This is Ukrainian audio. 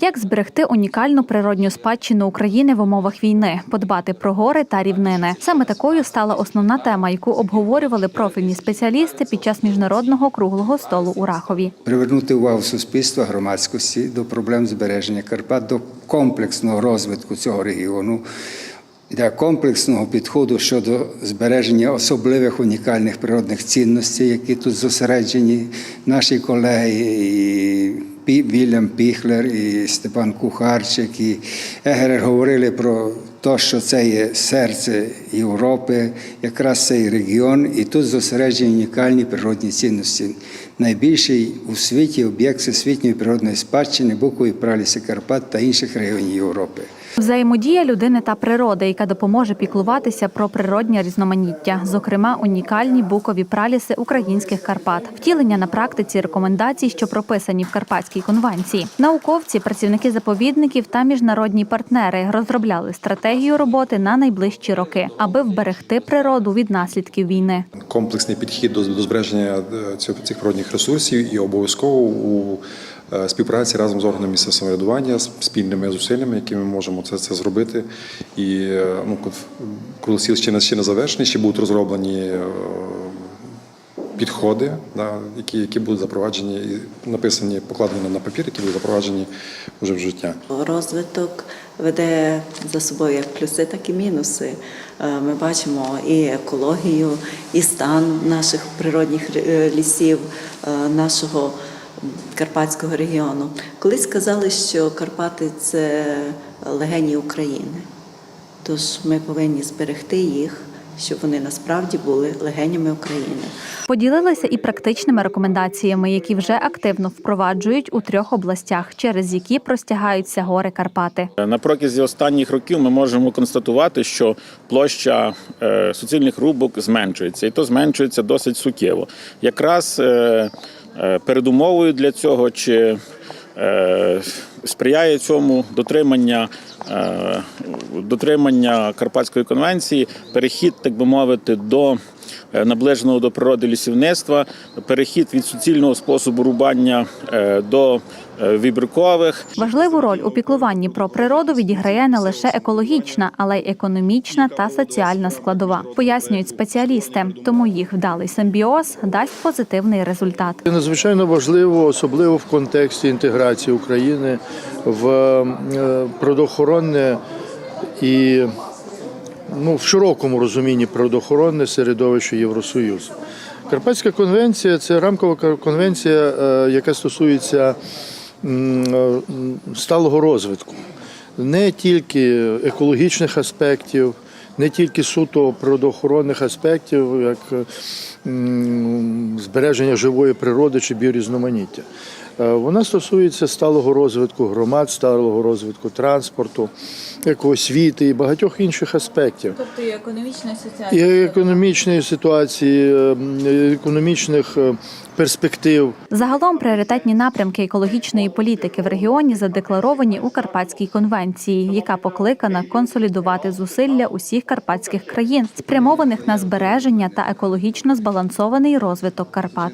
Як зберегти унікальну природню спадщину України в умовах війни, подбати про гори та рівнини? Саме такою стала основна тема, яку обговорювали профільні спеціалісти під час міжнародного круглого столу у Рахові. привернути увагу суспільства громадськості до проблем збереження Карпат, до комплексного розвитку цього регіону, для комплексного підходу щодо збереження особливих унікальних природних цінностей, які тут зосереджені. Наші колеги і Вільям Піхлер, і Степан Кухарчик, і Егерер говорили про те, що це є серце Європи, якраз цей регіон, і тут зосереджені унікальні природні цінності. Найбільший у світі об'єкт всесвітньої природної спадщини букові праліси Карпат та інших регіонів Європи. Взаємодія людини та природи, яка допоможе піклуватися про природнє різноманіття, зокрема унікальні букові праліси українських Карпат, втілення на практиці рекомендацій, що прописані в Карпатській конвенції. Науковці, працівники заповідників та міжнародні партнери розробляли стратегію роботи на найближчі роки, аби вберегти природу від наслідків війни. комплексний підхід до, збереження е, цих, природних ресурсів і обов'язково у е, співпраці разом з органами місцевого самоврядування, спільними зусиллями, які ми можемо це, це зробити. І ну коли сіл ще не ще не завершений, ще будуть розроблені. Підходи, да, які, які будуть запроваджені і написані, покладені на папір, які будуть запроваджені вже в життя. Розвиток веде за собою як плюси, так і мінуси. Е, Ми бачимо і екологію, і стан наших природних е, лісів, е, нашого карпатського регіону. Колись сказали, що Карпати це легені України. Тож ми повинні зберегти їх, щоб вони насправді були легенями України. Поділилися і практичними рекомендаціями, які вже активно впроваджують у трьох областях, через які простягаються гори Карпати. На протязі останніх років ми можемо констатувати, що площа е, суцільних рубок зменшується, і то зменшується досить суттєво. Якраз е, е, передумовою для цього чи сприяє цьому дотримання. е, Дотримання Карпатської конвенції, перехід, так би мовити, до е, наближеного до природи лісівництва, перехід від суцільного способу рубання е, до е, вибіркових. Важливу роль у піклуванні про природу відіграє не лише екологічна, але й економічна та соціальна складова, пояснюють спеціалісти. Тому їх вдалий симбіоз дасть позитивний результат. Це надзвичайно важливо, особливо в контексті інтеграції України в е, природоохоронне і ну, в широкому розумінні природоохоронне середовище Євросоюзу. Карпатська конвенція це рамкова конвенція, е, яка стосується е, сталого розвитку, не тільки екологічних аспектів, не тільки суто природоохоронних аспектів, як е, збереження живої природи чи біорізноманіття. Е, Вона стосується сталого розвитку громад, сталого розвитку транспорту, як освіти і багатьох інших аспектів. Тобто і економічна І економічної ситуації, е, економічних перспектив. Загалом пріоритетні напрямки екологічної політики в регіоні задекларовані у Карпатській конвенції, яка покликана консолідувати зусилля усіх карпатських країн, спрямованих на збереження та екологічно збалансований розвиток Карпат.